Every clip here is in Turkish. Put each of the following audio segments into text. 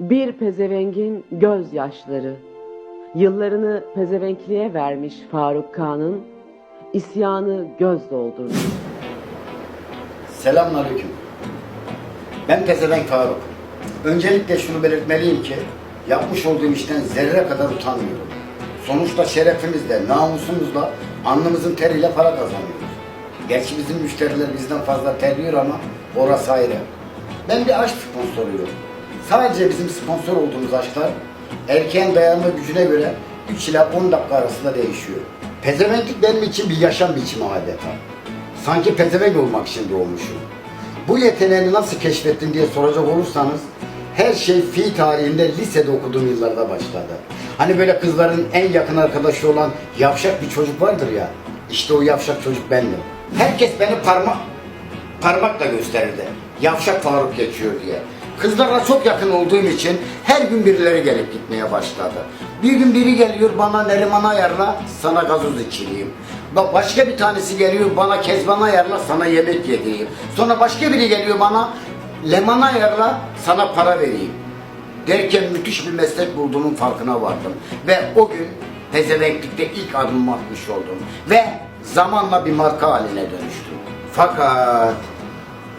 Bir pezevengin gözyaşları. Yıllarını pezevenkliğe vermiş Faruk Kağan'ın isyanı göz doldurdu. Selamünaleyküm. Ben Pezevenk Faruk. Öncelikle şunu belirtmeliyim ki yapmış olduğum işten zerre kadar utanmıyorum. Sonuçta şerefimizle, namusumuzla, alnımızın teriyle para kazanıyoruz. Gerçi bizim müşteriler bizden fazla terliyor ama orası ayrı. Ben bir aşk sponsoruyum. Sadece bizim sponsor olduğumuz aşklar erkeğin dayanma gücüne göre 3 ila 10 dakika arasında değişiyor. Pezevenklik benim için bir yaşam biçimi adeta. Sanki pezevenk olmak için doğmuşum. Bu yeteneğini nasıl keşfettin diye soracak olursanız her şey fi tarihinde lisede okuduğum yıllarda başladı. Hani böyle kızların en yakın arkadaşı olan yavşak bir çocuk vardır ya. İşte o yavşak çocuk bendim. Herkes beni parmak parmakla gösterirdi. Yavşak Faruk geçiyor diye. Kızlarla çok yakın olduğum için her gün birileri gelip gitmeye başladı. Bir gün biri geliyor bana Neriman ayarla sana gazoz içireyim. Bak başka bir tanesi geliyor bana Kezban ayarla sana yemek yedireyim. Sonra başka biri geliyor bana Leman ayarla sana para vereyim. Derken müthiş bir meslek bulduğumun farkına vardım. Ve o gün pezevenklikte ilk adımımı atmış oldum. Ve zamanla bir marka haline dönüştüm. Fakat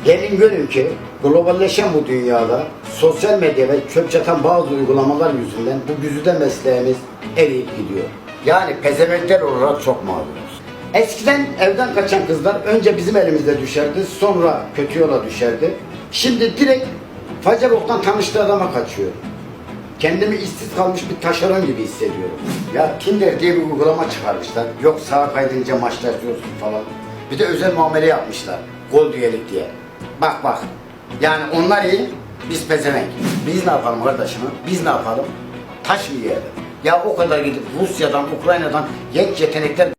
gelin görün ki globalleşen bu dünyada sosyal medya ve çöp çatan bazı uygulamalar yüzünden bu güzide mesleğimiz eriyip gidiyor. Yani pezevenkler olarak çok mağduruz. Eskiden evden kaçan kızlar önce bizim elimizde düşerdi, sonra kötü yola düşerdi. Şimdi direkt Facerbok'tan tanıştığı adama kaçıyor. Kendimi işsiz kalmış bir taşeron gibi hissediyorum. Ya Tinder diye bir uygulama çıkarmışlar. Yok sağa kaydınca maçlaşıyorsun falan. Bir de özel muamele yapmışlar. Gol düyelik diye. Bak bak. Yani onlar iyi, biz pezevenk. Biz ne yapalım kardeşim? Biz ne yapalım? Taş mı yiyelim? Ya o kadar gidip Rusya'dan, Ukrayna'dan genç yetenekler